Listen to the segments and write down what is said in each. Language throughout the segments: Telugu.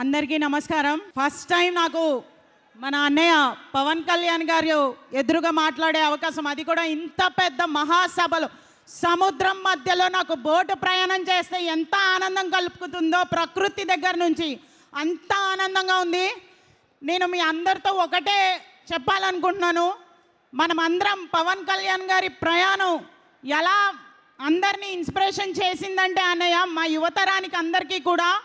అందరికీ నమస్కారం. ఫస్ట్ టైం నాకు మన అన్నయ్య పవన్ కళ్యాణ్ గారు ఎదురుగా మాట్లాడే అవకాశం. అది కూడా ఇంత పెద్ద మహాసభలు. సముద్రం మధ్యలో నాకు బోటు ప్రయాణం చేస్తే ఎంత ఆనందం కలుపుతుందో ప్రకృతి దగ్గర నుంచి అంత ఆనందంగా ఉంది. నేను మీ అందరితో ఒకటే చెప్పాలనుకుంటున్నాను. మనమందరం పవన్ కళ్యాణ్ గారి ప్రయాణం ఎలా అందరినీ ఇన్స్పిరేషన్ చేసిందంటే అన్నయ్య మా యువతరానికి అందరికీ కూడా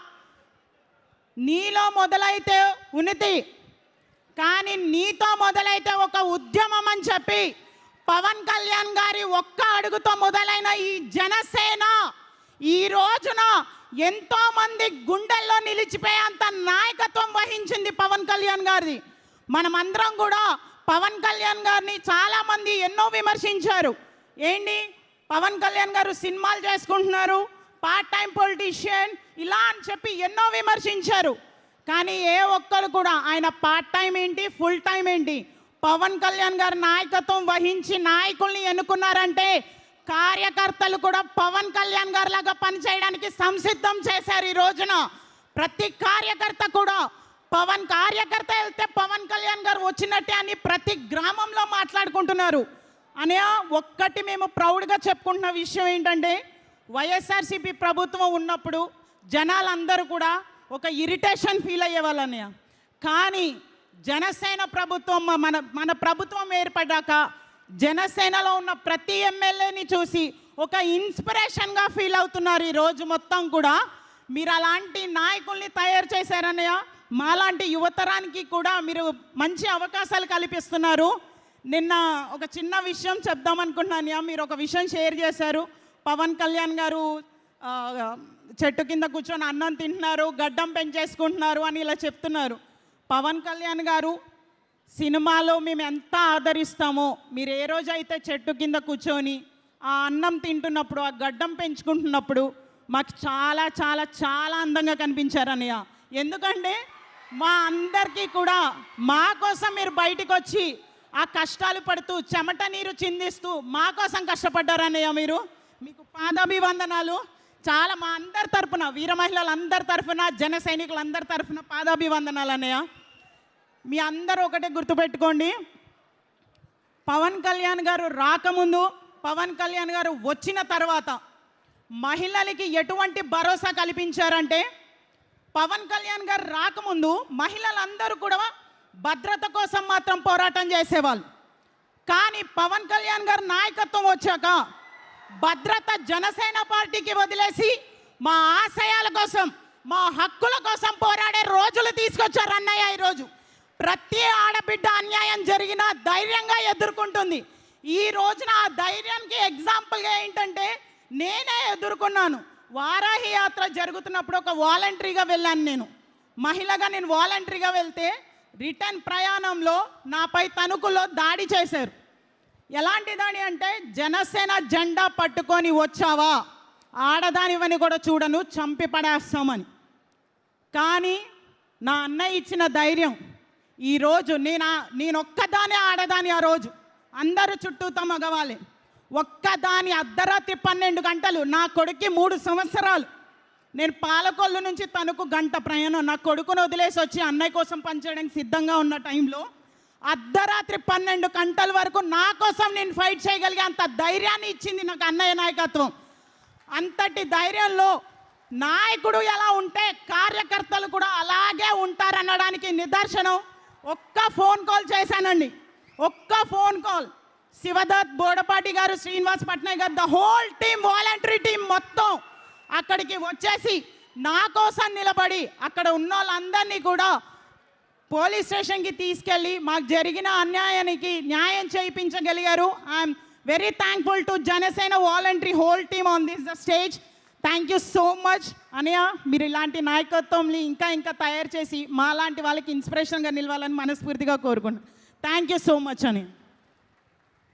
నీలో మొదలైతే ఉనితి కానీ నీతో మొదలైతే ఒక ఉద్యమం అని చెప్పి పవన్ కళ్యాణ్ గారి ఒక్క అడుగుతో మొదలైన ఈ జనసేన ఈ రోజున ఎంతో మంది గుండెల్లో నిలిచిపోయేంత నాయకత్వం వహించింది పవన్ కళ్యాణ్ గారిది. మనమందరం కూడా పవన్ కళ్యాణ్ గారిని చాలామంది ఎన్నో విమర్శించారు. ఏంటి? పవన్ కళ్యాణ్ గారు సినిమాలు చేసుకుంటున్నారు పార్ట్ టైం పొలిటీషియన్ ఇలా అని చెప్పి ఎన్నో విమర్శించారు. కానీ ఏ ఒక్కరు కూడా ఆయన పార్ట్ టైం ఏంటి ఫుల్ టైం ఏంటి? పవన్ కళ్యాణ్ గారు నాయకత్వం వహించి నాయకుల్ని ఎన్నుకున్నారంటే కార్యకర్తలు కూడా పవన్ కళ్యాణ్ గారు లాగా పనిచేయడానికి సంసిద్ధం చేశారు ఈ రోజున. ప్రతి కార్యకర్త కూడా పవన్ కార్యకర్త వెళ్తే పవన్ కళ్యాణ్ గారు వచ్చినట్టే అని ప్రతి గ్రామంలో మాట్లాడుకుంటున్నారు. అనే ఒక్కటి మేము ప్రౌడ్గా చెప్పుకుంటున్న విషయం ఏంటంటే వైఎస్ఆర్సీపీ ప్రభుత్వం ఉన్నప్పుడు జనాలందరూ కూడా ఒక ఇరిటేషన్ ఫీల్ అయ్యేవాళ్ళన్నయ్య కానీ జనసేన ప్రభుత్వం మన మన ప్రభుత్వం ఏర్పడ్డాక జనసేనలో ఉన్న ప్రతి ఎమ్మెల్యేని చూసి ఒక ఇన్స్పిరేషన్గా ఫీల్ అవుతున్నారు ఈ రోజు మొత్తం కూడా. మీరు అలాంటి నాయకుల్ని తయారు చేశారన్నయ్య మాలాంటి యువతరానికి కూడా మీరు మంచి అవకాశాలు కల్పిస్తున్నారు. నిన్న ఒక చిన్న విషయం చెప్దాం మీరు ఒక విషయం షేర్ చేశారు. పవన్ కళ్యాణ్ గారు చెట్టు కింద కూర్చొని అన్నం తింటున్నారు గడ్డం పెంచేసుకుంటున్నారు అని ఇలా చెప్తున్నారు. పవన్ కళ్యాణ్ గారు సినిమాలో మేము ఎంత ఆదరిస్తామో మీరు ఏ రోజైతే చెట్టు కింద కూర్చొని ఆ అన్నం తింటున్నప్పుడు ఆ గడ్డం పెంచుకుంటున్నప్పుడు మాకు చాలా చాలా చాలా అందంగా కనిపించారు అన్నయ్య. ఎందుకంటే మా అందరికీ కూడా మా కోసం మీరు బయటికి వచ్చి ఆ కష్టాలు పడుతూ చెమట నీరు చిందిస్తూ మా కోసం కష్టపడ్డారు అన్నయ్య మీరు. మీకు పాదాభివందనాలు. చాలా మా అందరి తరఫున వీర మహిళలందరి తరఫున జన సైనికులందరి తరఫున పాదాభివందనాలు అన్నయ్య. మీ అందరూ ఒకటే గుర్తుపెట్టుకోండి. పవన్ కళ్యాణ్ గారు రాకముందు పవన్ కళ్యాణ్ గారు వచ్చిన తర్వాత మహిళలకి ఎటువంటి భరోసా కల్పించారంటే పవన్ కళ్యాణ్ గారు రాకముందు మహిళలందరూ కూడా భద్రత కోసం మాత్రం పోరాటం చేసేవాళ్ళు. కానీ పవన్ కళ్యాణ్ గారు నాయకత్వం వచ్చాక భద్రత జనసేన పార్టీకి వదిలేసి మా ఆశయాల కోసం మా హక్కుల కోసం పోరాడే రోజులు తీసుకొచ్చారు అన్నయ్య ఈరోజు. ప్రతి ఆడబిడ్డ అన్యాయం జరిగినా ధైర్యంగా ఎదుర్కొంటుంది. ఈ రోజున ఆ ధైర్యానికి ఎగ్జాంపుల్గా ఏంటంటే నేనే ఎదుర్కొన్నాను. వారాహి యాత్ర జరుగుతున్నప్పుడు ఒక వాలంటరీగా వెళ్ళాను నేను. మహిళగా నేను వాలంటరీగా వెళ్తే రిటర్న్ ప్రయాణంలో నాపై తణుకులో దాడి చేశారు. ఎలాంటిదని అంటే జనసేన జెండా పట్టుకొని వచ్చావా? ఆడదానివని కూడా చూడను చంపి పడేస్తామని. కానీ నా అన్నయ్య ఇచ్చిన ధైర్యం ఈరోజు నేను నేనొక్కదానే ఆడదాని ఆ రోజు. అందరూ చుట్టూతో మగవాలి ఒక్కదాని అర్ధరాత్రి పన్నెండు గంటలు నా కొడుక్కి మూడు సంవత్సరాలు. నేను పాలకొల్లు నుంచి తనకు గంట ప్రయాణం నా కొడుకును వదిలేసి వచ్చి అన్నయ్య కోసం పనిచేయడానికి సిద్ధంగా ఉన్న టైంలో అర్ధరాత్రి పన్నెండు గంటల వరకు నా కోసం నేను ఫైట్ చేయగలిగే అంత ధైర్యాన్ని ఇచ్చింది నాకు అన్నయ్య నాయకత్వం. అంతటి ధైర్యంలో నాయకుడు ఎలా ఉంటే కార్యకర్తలు కూడా అలాగే ఉంటారనడానికి నిదర్శనం. ఒక్క ఫోన్ కాల్ చేశానండి. ఒక్క ఫోన్ కాల్. శివదత్ బోడపాటి గారు శ్రీనివాస్ పట్నాయక్ గారు the whole team voluntary team మొత్తం అక్కడికి వచ్చేసి నా కోసం నిలబడి అక్కడ ఉన్న వాళ్ళందరినీ కూడా పోలీస్ స్టేషన్కి తీసుకెళ్ళి మాకు జరిగిన అన్యాయానికి న్యాయం చేయించగలిగారు. I'm very thankful to Janasena voluntary whole team on this the stage thank you so much అనయ్య మీరు ఇలాంటి నాయకత్వంని ఇంకా ఇంకా తయారు చేసి మా లాంటి వాళ్ళకి ఇన్స్పిరేషన్గా నిలవాలని మనస్ఫూర్తిగా కోరుకుంటున్నాను. థ్యాంక్ యూ సో మచ్ అని